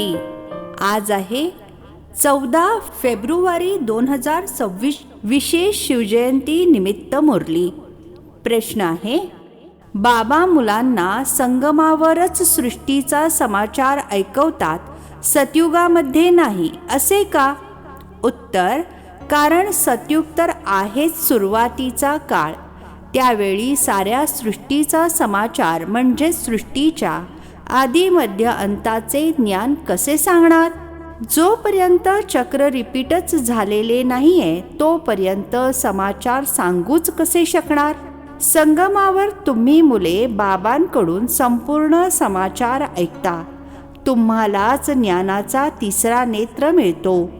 जयंती आज आहे चौदा फेब्रुवारी दोन हजार सव्वीस विशेष शिवजयंती निमित्त मुरली. प्रश्न आहे बाबा मुलांना संगमावरच सृष्टीचा समाचार ऐकवतात सतयुगामध्ये नाही असे का? उत्तर कारण सतयुग तर आहेच सुरुवातीचा काळ. त्यावेळी साऱ्या सृष्टीचा समाचार म्हणजे सृष्टीच्या आदी मध्य अंताचे ज्ञान कसे सांगणार? जोपर्यंत चक्र रिपीटच झालेले नाहीये तोपर्यंत समाचार सांगूच कसे शकणार? संगमावर तुम्ही मुले बाबांकडून संपूर्ण समाचार ऐकता. तुम्हालाच ज्ञानाचा तिसरा नेत्र मिळतो.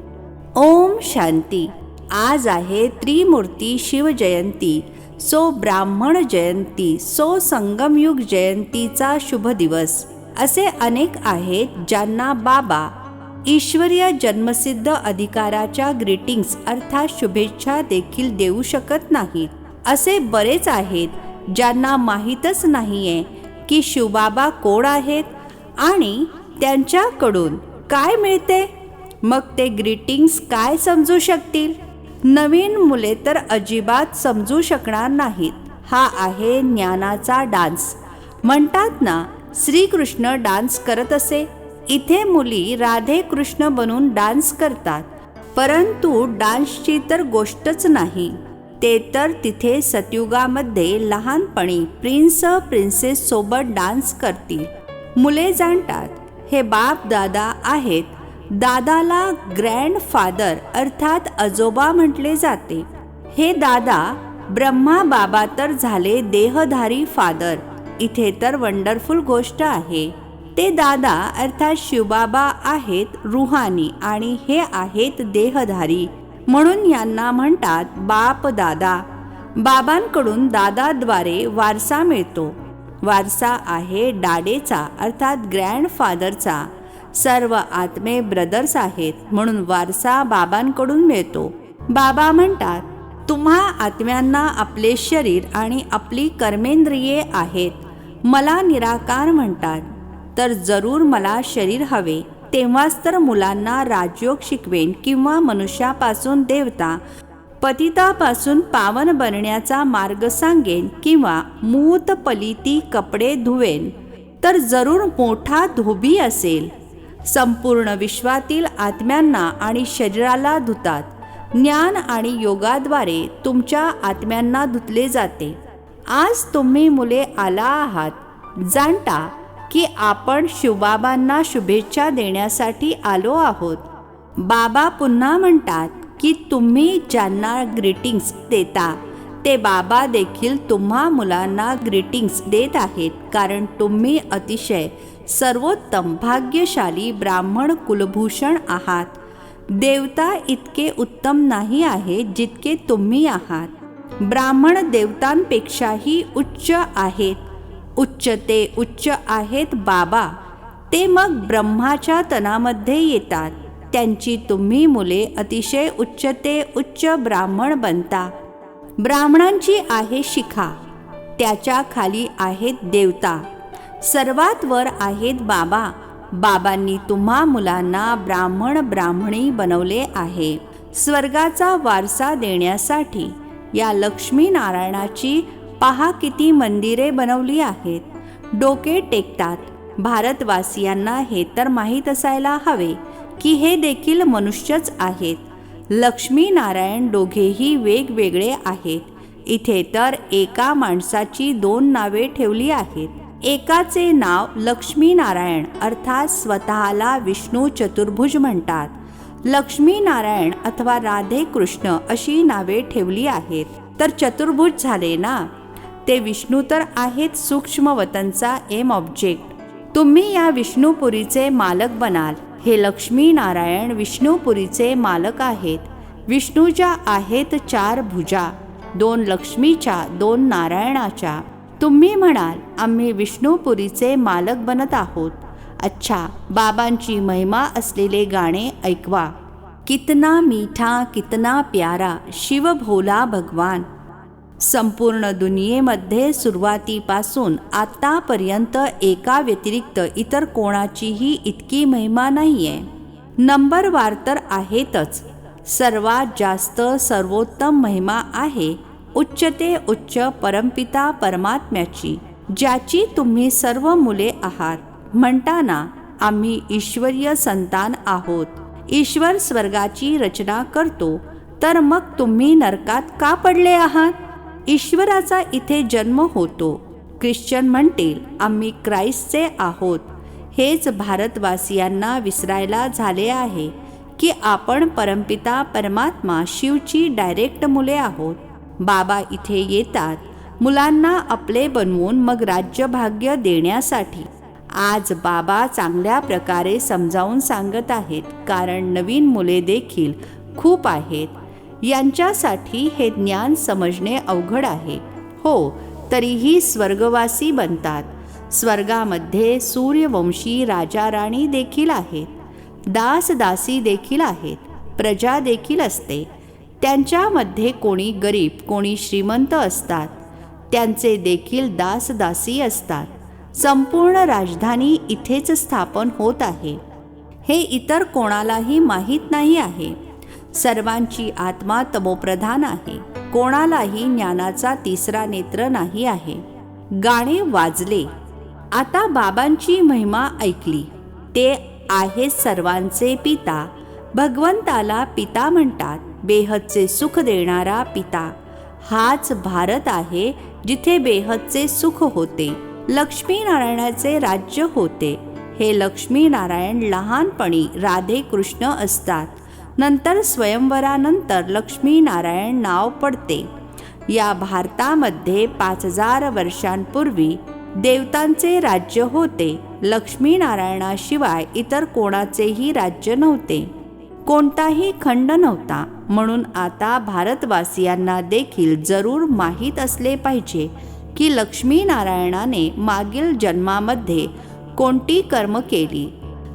ओम शांती. आज आहे त्रिमूर्ती शिवजयंती सो ब्राह्मण जयंती सो संगमयुग जयंतीचा शुभ दिवस. असे अनेक आहेत ज्यांना बाबा ईश्वरीय जन्मसिद्ध अधिकाराच्या ग्रीटिंग्स अर्थात शुभेच्छा देखील देऊ शकत नाहीत. असे बरेच आहेत ज्यांना माहीतच नाहीये की शिवबाबा कोण आहेत आणि त्यांच्याकडून काय मिळते? मग ते ग्रीटिंग्स काय समजू शकतील? नवीन मुले तर अजिबात समजू शकणार नाहीत. हा आहे ज्ञानाचा डान्स म्हणतात ना श्रीकृष्ण डान्स करत असे. इथे मुली राधे कृष्ण बनून डान्स करतात. परंतु डान्सची तर गोष्टच नाही. ते तर तिथे सतयुगामध्ये लहानपणी प्रिन्स प्रिन्सेस सोबत डान्स करतील. मुले जाणतात हे बाप दादा आहेत. दादाला ग्रँड फादर अर्थात आजोबा म्हटले जाते. हे दादा ब्रह्मा बाबा तर झाले देहधारी फादर. इथे तर वंडरफुल गोष्ट आहे. ते दादा अर्थात शिवबाबा आहेत रुहानी आणि हे आहेत देहधारी. म्हणून यांना म्हणतात बाप दादा. बाबांकडून दादाद्वारे वारसा मिळतो. वारसा आहे डाडेचा अर्थात ग्रँडफादरचा सर्व आत्मे ब्रदर्स आहेत म्हणून वारसा बाबांकडून मिळतो. बाबा म्हणतात तुम्हा आत्म्यांना आपले शरीर आणि आपली कर्मेंद्रिये आहेत. मला निराकार म्हणतात. तर जरूर मला शरीर हवे. तेव्हाच तर मुलांना राजयोग शिकवेन किंवा मनुष्यापासून देवता पतितापासून पावन बनण्याचा मार्ग सांगेन किंवा मूत पलिती कपडे धुवेन. तर जरूर मोठा धोबी असेल. संपूर्ण विश्वातील आत्म्यांना आणि शरीराला धुतात. ज्ञान आणि योगाद्वारे तुमच्या आत्म्यांना धुतले जाते. आज तुम्ही मुले आला आहात. जाणता की आपण शिवबाबांना शुभेच्छा देण्यासाठी आलो आहोत. बाबा पुन्हा म्हणतात की तुम्ही ज्यांना ग्रीटिंग्स देता ते बाबा देखील तुम्हा मुलांना ग्रीटिंग्स देत आहेत. कारण तुम्ही अतिशय सर्वोत्तम भाग्यशाली ब्राह्मण कुलभूषण आहात. देवता इतके उत्तम नाही आहे जितके तुम्ही आहात. ब्राह्मण देवतांपेक्षाही उच्च आहेत. उच्च ते उच्च आहेत बाबा. ते मग ब्रह्माच्या तनामध्ये येतात. त्यांची तुम्ही मुले अतिशय उच्च ते उच्च ब्राह्मण बनता. ब्राह्मणांची आहे शिखा. त्याच्याखाली आहेत देवता. सर्वात वर आहेत बाबा. बाबांनी तुम्हा मुलांना ब्राह्मण ब्राह्मणी बनवले आहे. स्वर्गाचा वारसा देण्यासाठी या लक्ष्मीनारायणाची पहा किती मंदिरे बनवली आहेत. डोके टेकतात. भारतवासियांना हे तर माहीत असायला हवे की हे देखील मनुष्यच आहेत. लक्ष्मीनारायण दोघेही वेगवेगळे आहेत. इथे तर एका माणसाची दोन नावे ठेवली आहेत. एकाचे नाव लक्ष्मीनारायण अर्थात स्वतःला विष्णू चतुर्भुज म्हणतात. लक्ष्मी नारायण अथवा राधे कृष्ण अशी नावे ठेवली आहेत. तर चतुर्भुज झाले ना? ते विष्णू तर आहेत सूक्ष्मवतनचा एम ऑब्जेक्ट. तुम्ही या विष्णुपुरीचे मालक बनाल. हे लक्ष्मी नारायण विष्णुपुरीचे मालक आहेत. विष्णूच्या आहेत चार भुजा दोन लक्ष्मीच्या दोन नारायणाच्या. तुम्ही म्हणाल आम्ही विष्णुपुरीचे मालक बनत आहोत. अच्छा बाबांची महिमा असलेले गाणे ऐकवा. कितना मीठा कितना प्यारा शिव भोला भगवान. संपूर्ण दुनियेमध्ये सुरुवातीपासून आत्तापर्यंत एका व्यतिरिक्त इतर कोणाचीही इतकी महिमा नाही आहे नंबरवार तर आहेतच. सर्वात जास्त सर्वोत्तम महिमा आहे उच्च ते उच्च परमपिता परमात्म्याची ज्याची तुम्ही सर्व मुले आहात. म्हणताना आम्ही ईश्वरीय संतान आहोत. ईश्वर स्वर्गाची रचना करतो तर मग तुम्ही नरकात का पडले आहात? ईश्वराचा इथे जन्म होतो. ख्रिश्चन म्हणतील आम्ही क्राईस्टचे आहोत. हेच भारतवासियांना विसरायला झाले आहे की आपण परमपिता परमात्मा शिवची डायरेक्ट मुले आहोत. बाबा इथे येतात मुलांना आपले बनवून मग राज्यभाग्य देण्यासाठी. आज बाबा चांगल्या प्रकारे समजावून सांगत आहेत कारण नवीन मुले देखील खूप आहेत. यांच्यासाठी हे ज्ञान समजणे अवघड आहे. हो तरीही स्वर्गवासी बनतात. स्वर्गामध्ये सूर्यवंशी राजा राणी देखील आहेत. दासदासी देखील आहेत. प्रजा देखील असते. त्यांच्यामध्ये कोणी गरीब कोणी श्रीमंत असतात. त्यांचे देखील दासदासी असतात. संपूर्ण राजधानी इथेच स्थापन होत आहे. हे इतर कोणालाही माहीत नाही आहे. सर्वांची आत्मा तमोप्रधान आहे. कोणालाही ज्ञानाचा तिसरा नेत्र नाही आहे. गाणे वाजले. आता बाबांची महिमा ऐकली. ते आहे सर्वांचे पिता. भगवंताला पिता म्हणतात. बेहदचे सुख देणारा पिता. हाच भारत आहे जिथे बेहदचे सुख होते. लक्ष्मीनारायणाचे राज्य होते. हे लक्ष्मीनारायण लहानपणी राधे कृष्ण असतात. नंतर स्वयंवरानंतर लक्ष्मीनारायण नाव पडते. या भारतामध्ये पाच हजार वर्षांपूर्वी देवतांचे राज्य होते. लक्ष्मीनारायणाशिवाय इतर कोणाचेही राज्य नव्हते. कोणताही खंड नव्हता. म्हणून आता भारतवासियांना देखील जरूर माहीत असले पाहिजे. की लक्ष्मीनारायणाने मागील जन्मामध्ये कोणती कर्म केली?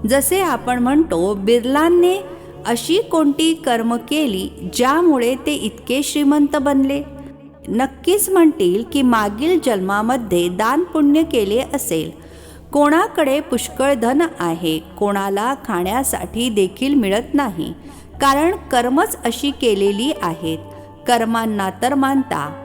जसे आपण म्हणतो बिर्लांने अशी कोणती कर्म केली ज्यामुळे ते इतके श्रीमंत बनले? नक्कीच म्हणतील की मागील जन्मामध्ये दान पुण्य केले असेल. कोणाकडे पुष्कळ धन आहे कोणाला खाण्यासाठी देखील मिळत नाही. कारण कर्मच अशी केलेली आहेत. कर्मांना तर मानता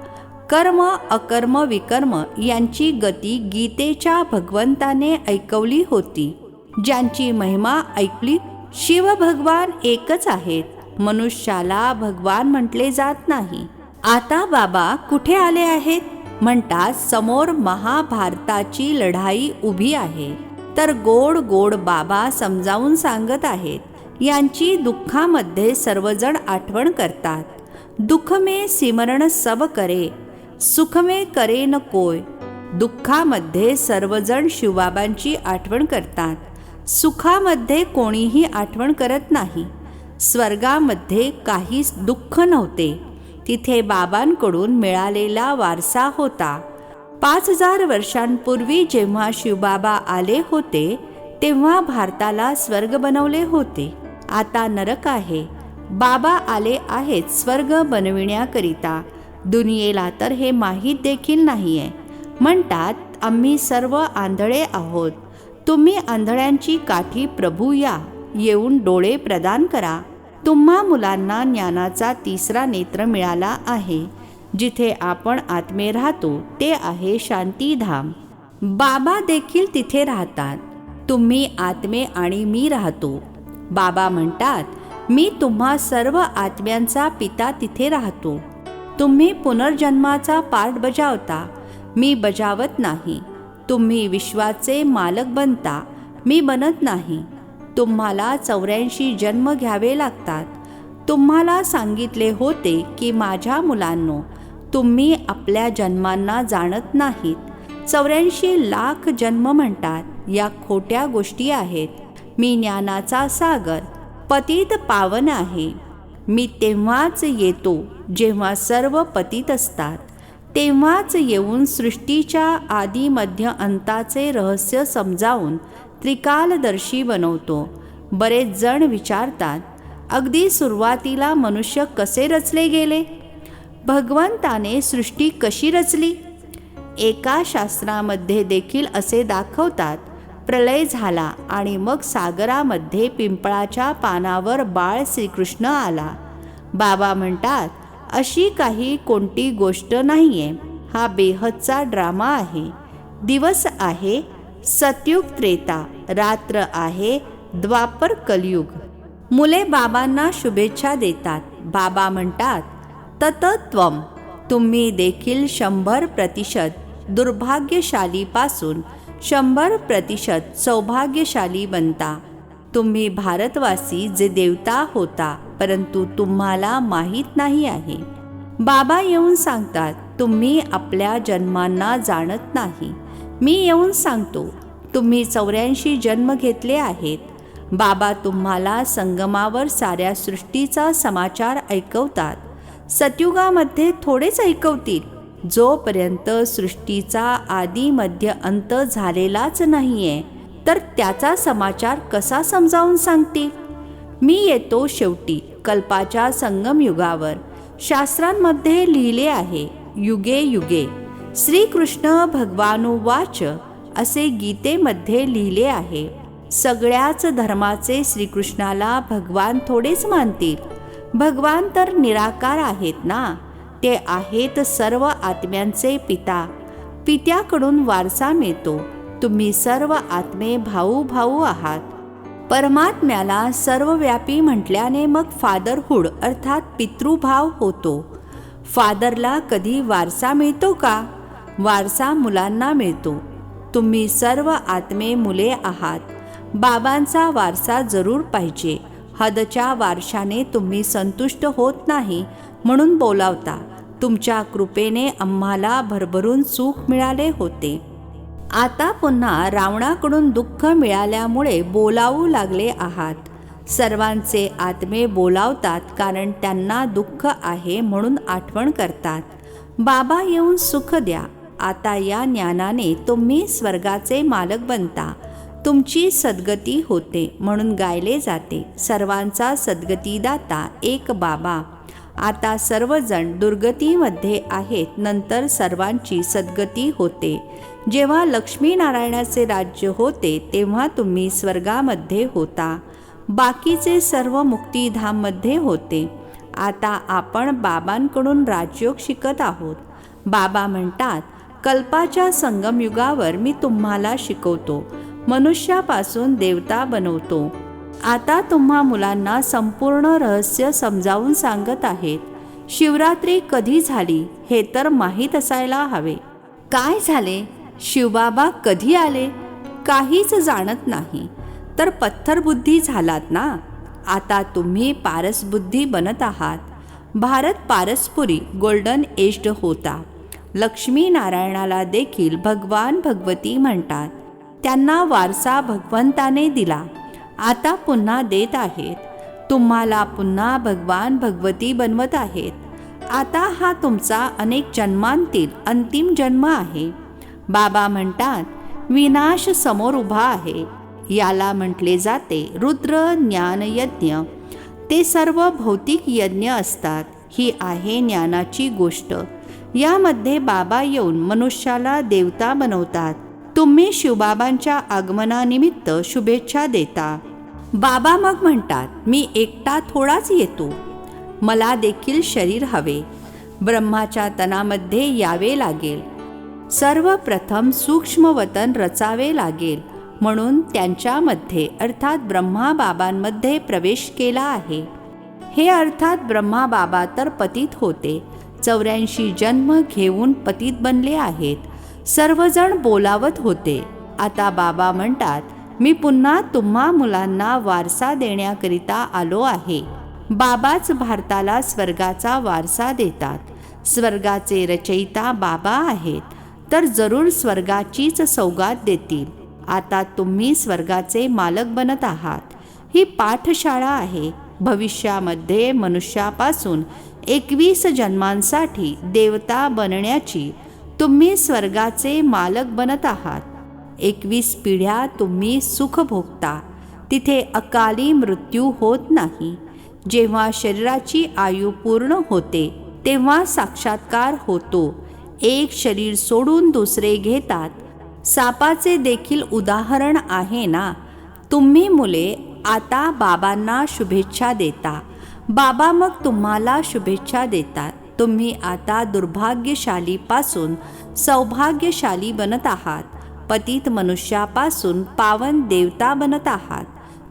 कर्म अकर्म विकर्म यांची गती गीतेच्या भगवंताने ऐकवली होती. ज्यांची महिमा ऐकली शिव भगवान एकच आहेत. मनुष्याला भगवान म्हटले जात नाही. आता बाबा कुठे आले आहेत? म्हणतात समोर महाभारताची लढाई उभी आहे. तर गोड गोड बाबा समजावून सांगत आहेत. यांची दुःखामध्ये सर्वजण आठवण करतात. दुःख मे सिमरण सब करे सुखमे करे न कोय. दुःखामध्ये सर्वजण शिवबाबांची आठवण करतात. सुखामध्ये कोणीही आठवण करत नाही. स्वर्गामध्ये काहीच दुःख नव्हते. तिथे बाबांकडून मिळालेला वारसा होता. पाच हजार वर्षांपूर्वी जेव्हा शिवबाबा आले होते तेव्हा भारताला स्वर्ग बनवले होते. आता नरक आहे. बाबा आले आहेत स्वर्ग बनविण्याकरिता. दुनियेला तर हे माहीत देखील नाही आहे म्हणतात आम्ही सर्व आंधळे आहोत. तुम्ही आंधळ्यांची काठी प्रभू या. येऊन डोळे प्रदान करा. तुम्हा मुलांना ज्ञानाचा तिसरा नेत्र मिळाला आहे. जिथे आपण आत्मे राहतो ते आहे शांतीधाम. बाबा देखील तिथे राहतात. तुम्ही आत्मे आणि मी राहतो. बाबा म्हणतात मी तुम्हा सर्व आत्म्यांचा पिता तिथे राहतो. तुम्ही पुनर्जन्माचा पार्ट बजावता. मी बजावत नाही. तुम्ही विश्वाचे मालक बनता. मी बनत नाही. तुम्हाला चौऱ्याऐंशी जन्म घ्यावे लागतात. तुम्हाला सांगितले होते की माझ्या मुलांनो तुम्ही आपल्या जन्मांना जाणत नाहीत. चौऱ्याऐंशी लाख जन्म म्हणतात. या खोट्या गोष्टी आहेत. मी ज्ञानाचा सागर पतित पावन आहे. मी तेव्हाच येतो. जेव्हा सर्व पतित असतात तेव्हाच येऊन सृष्टीच्या आदी मध्य अंताचे रहस्य समजावून त्रिकालदर्शी बनवतो. बरेच जण विचारतात अगदी सुरुवातीला मनुष्य कसे रचले गेले? भगवंताने सृष्टी कशी रचली? एका शास्त्रामध्ये देखील असे दाखवतात प्रलय झाला आणि मग सागरामध्ये पिंपळाच्या पानावर बाळ श्रीकृष्ण आला. बाबा म्हणतात अशी काही कोणती गोष्ट नाही आहे हा बेहदचा ड्रामा आहे. दिवस आहे सतयुग त्रेता रात्र आहे द्वापर कलयुग. मुले बाबांना शुभेच्छा देतात. बाबा म्हणतात ततत्वम तुम्ही देखील शंभर प्रतिशत दुर्भाग्यशालीपासून शंभर प्रतिशत सौभाग्यशाली बनता. तुम्ही भारतवासी जे देवता होता. परंतु तुम्हाला माहीत नाही आहे. बाबा येऊन सांगतात तुम्ही आपल्या जन्मांना जाणत नाही. मी येऊन सांगतो तुम्ही चौऱ्याऐंशी जन्म घेतले आहेत. बाबा तुम्हाला संगमावर साऱ्या सृष्टीचा समाचार ऐकवतात. सतयुगामध्ये थोडेच ऐकवतील. जोपर्यंत सृष्टीचा आदी मध्य अंत झालेलाच नाहीये तर त्याचा समाचार कसा समजावून सांगतील? मी येतो शेवटी कल्पाच्या संगम युगावर शास्त्रांमध्ये लिहिले आहे युगे युगे श्रीकृष्ण भगवानुवाच असे गीतेमध्ये लिहिले आहे. सगळ्याच धर्माचे श्रीकृष्णाला भगवान थोडेच मानतील. भगवान तर निराकार आहेत ना? ते आहेत सर्व आत्म्यांचे पिता. पित्याकडून वारसा मिळतो. तुम्ही सर्व आत्मे भाऊ भाऊ आहात. परमात्म्याला सर्वव्यापी म्हटल्याने मग फादरहूड अर्थात पितृभाव होतो. फादरला कधी वारसा मिळतो का? वारसा मुलांना मिळतो. तुम्ही सर्व आत्मे मुले आहात. बाबांचा वारसा जरूर पाहिजे. हदच्या वारशाने तुम्ही संतुष्ट होत नाही म्हणून बोलावता. तुमच्या कृपेने आम्हाला भरभरून सुख मिळाले होते. आता पुन्हा रावणाकडून दुःख मिळाल्यामुळे बोलावू लागले आहात. सर्वांचे आत्मे बोलावतात कारण त्यांना दुःख आहे म्हणून आठवण करतात. बाबा येऊन सुख द्या. आता या ज्ञानाने तुम्ही स्वर्गाचे मालक बनता. तुमची सद्गती होते म्हणून गायले जाते. सर्वांचा सद्गतीदाता एक बाबा. आता सर्वजण दुर्गतीमध्ये आहेत नंतर सर्वांची सद्गती होते. जेव्हा लक्ष्मीनारायणाचे राज्य होते तेव्हा तुम्ही स्वर्गामध्ये होता. बाकीचे सर्व मुक्तीधाममध्ये होते. आता आपण बाबांकडून राजयोग शिकत आहोत. बाबा म्हणतात कल्पाच्या संगमयुगावर मी तुम्हाला शिकवतो. मनुष्यापासून देवता बनवतो. आता तुम्हा मुलांना संपूर्ण रहस्य समजावून सांगत आहेत. शिवरात्री कधी झाली हे तर माहीत असायला हवे. काय झाले? शिवबाबा कधी आले? काहीच जाणत नाही. तर पत्थरबुद्धी झालात ना? आता तुम्ही पारसबुद्धी बनत आहात. भारत पारसपुरी गोल्डन एज्ड होता. लक्ष्मी नारायणाला देखील भगवान भगवती म्हणतात. त्यांना वारसा भगवंताने दिला. आता पुन्हा देत आहेत. तुम्हाला पुन्हा भगवान भगवती बनवत आहेत. आता हा तुमचा अनेक जन्मांतील अंतिम जन्म आहे. बाबा म्हणतात विनाश समोर उभा आहे. याला म्हटले जाते रुद्र ज्ञान यज्ञ ते सर्व भौतिक यज्ञ असतात. ही आहे ज्ञानाची गोष्ट. यामध्ये बाबा येऊन मनुष्याला देवता बनवतात. तुम्ही शिवबाबांच्या आगमनानिमित्त शुभेच्छा देता. बाबा मग म्हणतात मी एकटा थोडाच येतो. मला देखील शरीर हवे. ब्रह्माच्या तनामध्ये यावे लागेल. सर्वप्रथम सूक्ष्मवतन रचावे लागेल म्हणून त्यांच्यामध्ये अर्थात ब्रह्माबाबांमध्ये प्रवेश केला आहे. हे अर्थात ब्रह्मा बाबा तर पतित होते. चौऱ्याऐंशी जन्म घेऊन पतित बनले आहेत. सर्वजण बोलावत होते. आता बाबा म्हणतात मी पुन्हा तुम्हा मुलांना वारसा देण्याकरिता आलो आहे. बाबाच भारताला स्वर्गाचा वारसा देतात. स्वर्गाचे रचयिता बाबा आहेत. तर जरूर स्वर्गाचीच सौगात देतील. आता तुम्ही स्वर्गाचे मालक बनत आहात. ही पाठशाळा आहे. भविष्यामध्ये मनुष्यापासून एकवीस जन्मांसाठी देवता बनण्याची तुम्ही स्वर्गाचे मालक बनत आहात. एकवीस पिढ्या तुम्ही सुख भोगता. तिथे अकाली मृत्यू होत नाही. जेव्हा शरीराची आयु पूर्ण होते तेव्हा साक्षात्कार होतो. एक शरीर सोडून दुसरे घेतात. सापाचे देखील उदाहरण आहे ना? तुम्ही मुले आता बाबांना शुभेच्छा देता. बाबा मग तुम्हाला शुभेच्छा देतात. तुम्ही आता दुर्भाग्यशालीपासून सौभाग्यशाली बनत आहात. पतित मनुष्यापासून पावन देवता बनत आहात.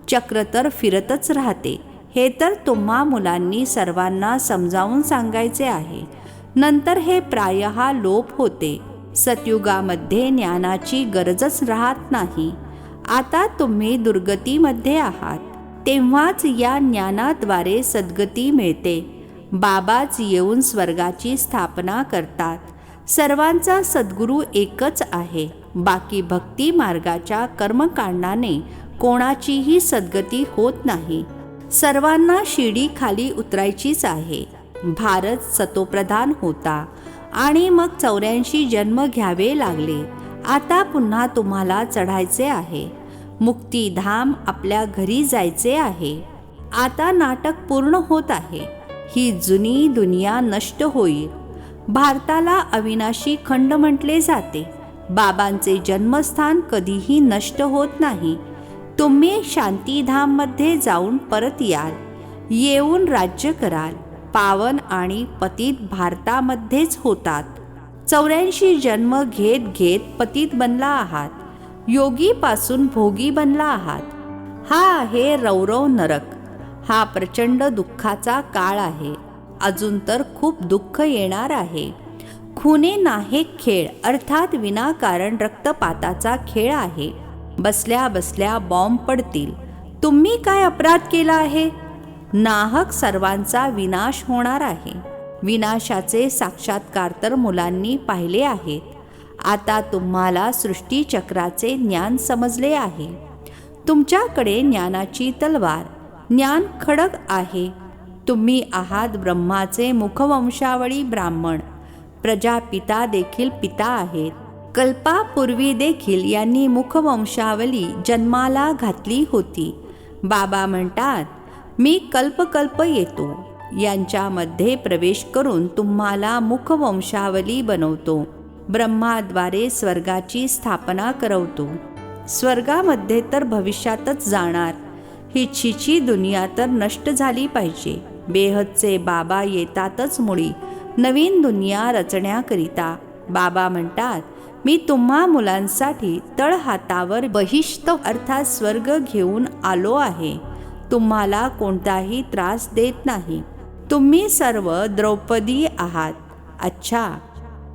चक्र तर फिरतच राहते. हे तर तुम्हा मुलांनी सर्वांना समजावून सांगायचे आहे. नंतर हे प्रायः लोप होते. सतयुगामध्ये ज्ञानाची गरजच राहत नाही. आता तुम्ही दुर्गतीमध्ये आहात. तेव्हाच या ज्ञानाद्वारे सद्गती मिळते. बाबाच येऊन स्वर्गाची स्थापना करतात. सर्वांचा सद्गुरू एकच आहे. बाकी भक्ती मार्गाच्या कर्मकांडाने कोणाचीही सद्गती होत नाही. सर्वांना शिडी खाली उतरायचीच आहे. भारत सतोप्रधान होता आणि मग चौऱ्याऐंशी जन्म घ्यावे लागले. आता पुन्हा तुम्हाला चढायचे आहे. मुक्तीधाम आपल्या घरी जायचे आहे. आता नाटक पूर्ण होत आहे. ही जुनी दुनिया नष्ट होईल. भारताला अविनाशी खंड म्हटले जाते. बाबांचे जन्मस्थान कधीही नष्ट होत नाही. तुम्ही शांतीधाममध्ये जाऊन परत याल. येऊन राज्य कराल. पावन आणि पतित भारतामध्येच होतात. चौऱ्याऐंशी जन्म घेत घेत पतित बनला आहात. योगीपासून भोगी बनला आहात. हा आहे रौरव नरक. हा प्रचंड दुःखाचा काळ आहे. अजून तर खूप दुःख येणार आहे. खुने नाहे खेळ अर्थात विनाकारण रक्तपाताचा खेळ आहे. बसल्या बसल्या बॉम्ब पडतील. तुम्ही काय अपराध केला आहे? नाहक सर्वांचा विनाश होणार आहे. विनाशाचे साक्षात्कार तर मुलांनी पाहिले आहेत. आता तुम्हाला सृष्टीचक्राचे ज्ञान समजले आहे. तुमच्याकडे ज्ञानाची तलवार ज्ञान खडक आहे. तुम्ही आहात ब्रह्माचे मुखवंशावळी ब्राह्मण. प्रजापिता देखील पिता आहेत. कल्पापूर्वी देखील यांनी मुखवंशावली जन्माला घातली होती. बाबा म्हणतात मी कल्पकल्प येतो. यांच्यामध्ये प्रवेश करून तुम्हाला मुखवंशावली बनवतो. ब्रह्माद्वारे स्वर्गाची स्थापना करवतो. स्वर्गामध्ये तर भविष्यातच जाणार. ही छिची दुनिया तर नष्ट झाली पाहिजे. बेहदचे बाबा येतातच मुळी. नवीन दुनिया रचण्याकरिता. बाबा म्हणतात मी तुम्हा मुलांसाठी तळहातावर बहिष्ठ अर्थात स्वर्ग घेऊन आलो आहे. तुम्हाला कोणताही त्रास देत नाही. तुम्ही सर्व द्रौपदी आहात. अच्छा.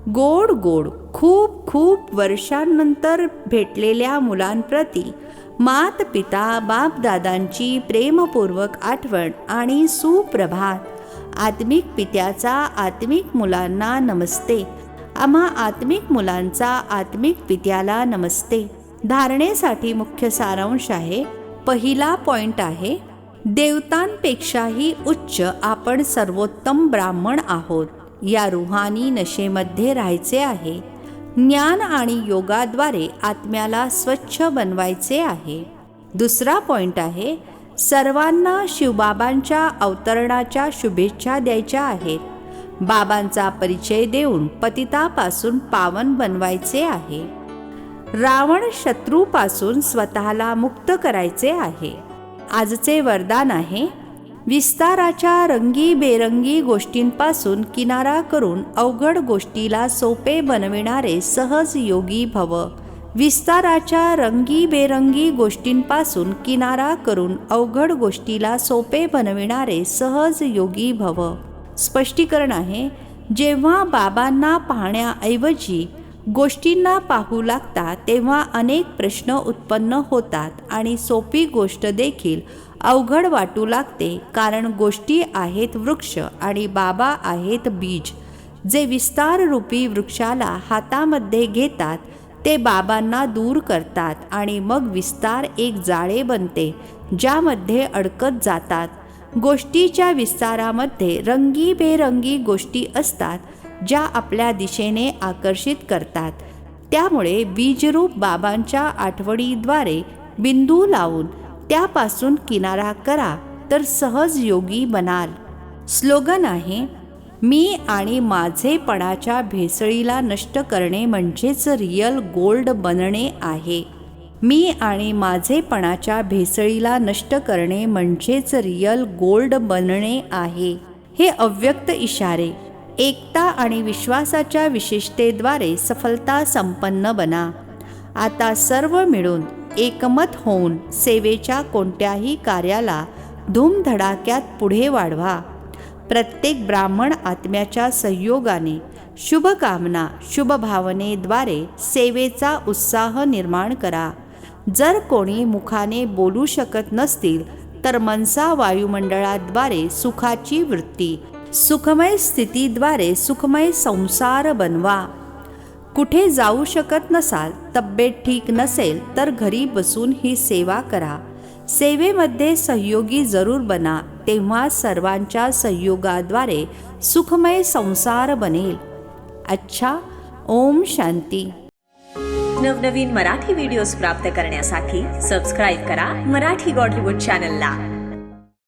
गोड गोड खूप खूप वर्षांनंतर भेटलेल्या मुलांप्रती मात पिता बापदादांची प्रेमपूर्वक आठवण आणि सुप्रभात. आत्मिक पित्याचा आत्मिक मुलांना नमस्ते. आम्हा आत्मिक मुलांचा आत्मिक पित्याला नमस्ते. धारणेसाठी मुख्य सारांश आहे पहिला पॉइंट आहे देवतांपेक्षाही उच्च आपण सर्वोत्तम ब्राह्मण आहोत. या रुहानी नशेमध्ये राहायचे आहे. ज्ञान आणि योगाद्वारे आत्म्याला स्वच्छ बनवायचे आहे. दुसरा पॉइंट आहे सर्वांना शिवबाबांच्या अवतरणाच्या शुभेच्छा द्यायच्या आहेत. बाबांचा परिचय देऊन पतितापासून पावन बनवायचे आहे. रावण शत्रूपासून स्वतःला मुक्त करायचे आहे. आजचे वरदान आहे विस्ताराच्या रंगीबेरंगी गोष्टींपासून किनारा करून अवघड गोष्टीला सोपे बनविणारे सहज योगी भव विस्ताराच्या रंगीबेरंगी गोष्टींपासून किनारा करून अवघड गोष्टीला सोपे बनविणारे सहज योगी भव. स्पष्टीकरण आहे जेव्हा बाबांना पाहण्याऐवजी गोष्टींना पाहू लागता तेव्हा अनेक प्रश्न उत्पन्न होतात आणि सोपी गोष्ट देखील अवघड वाटू लागते कारण गोष्टी आहेत वृक्ष आणि बाबा आहेत बीज. जे विस्तार रूपी वृक्षाला हातामध्ये घेतात ते बाबांना दूर करतात आणि मग विस्तार एक जाळे बनते ज्यामध्ये अडकत जातात. गोष्टीच्या विस्तारामध्ये रंगीबेरंगी गोष्टी असतात ज्या आपल्या दिशेने आकर्षित करतात. त्यामुळे बीजरूप बाबांच्या आठवणीद्वारे बिंदू लावून त्यापासून किनारा करा तर सहज योगी बनाल. स्लोगन आहे मी आणि माझेपणाच्या भेसळीला नष्ट करणे म्हणजेच रिअल गोल्ड बनणे आहे. मी आणि माझेपणाच्या भेसळीला नष्ट करणे म्हणजेच रिअल गोल्ड बनणे आहे. हे अव्यक्त इशारे. एकता आणि विश्वासाच्या विशेषतेद्वारे सफलता संपन्न बना. आता सर्व मिळून एकमत होऊन सेवेच्या कोणत्याही कार्याला धूमधडाक्यात पुढे वाढवा. प्रत्येक ब्राह्मण आत्म्याच्या संयोगाने शुभकामना शुभभावनेद्वारे सेवेचा उत्साह निर्माण करा. जर कोणी मुखाने बोलू शकत नसतील तर मनसा वायुमंडळाद्वारे सुखाची वृत्ती सुखमय स्थितीद्वारे सुखमय संसार बनवा. कुठे जाऊ शकत नसाल तब्येत ठीक नसेल तर घरी बसून ही सेवा करा. सेवेमध्ये सहयोगी जरूर बना तेव्हा सर्वांच्या सहयोगाद्वारे सुखमय संसार बनेल. अच्छा ओम शांती. नवनवीन मराठी व्हिडिओज प्राप्त करण्यासाठी सबस्क्राईब करा मराठी गॉडलीवूड चॅनलला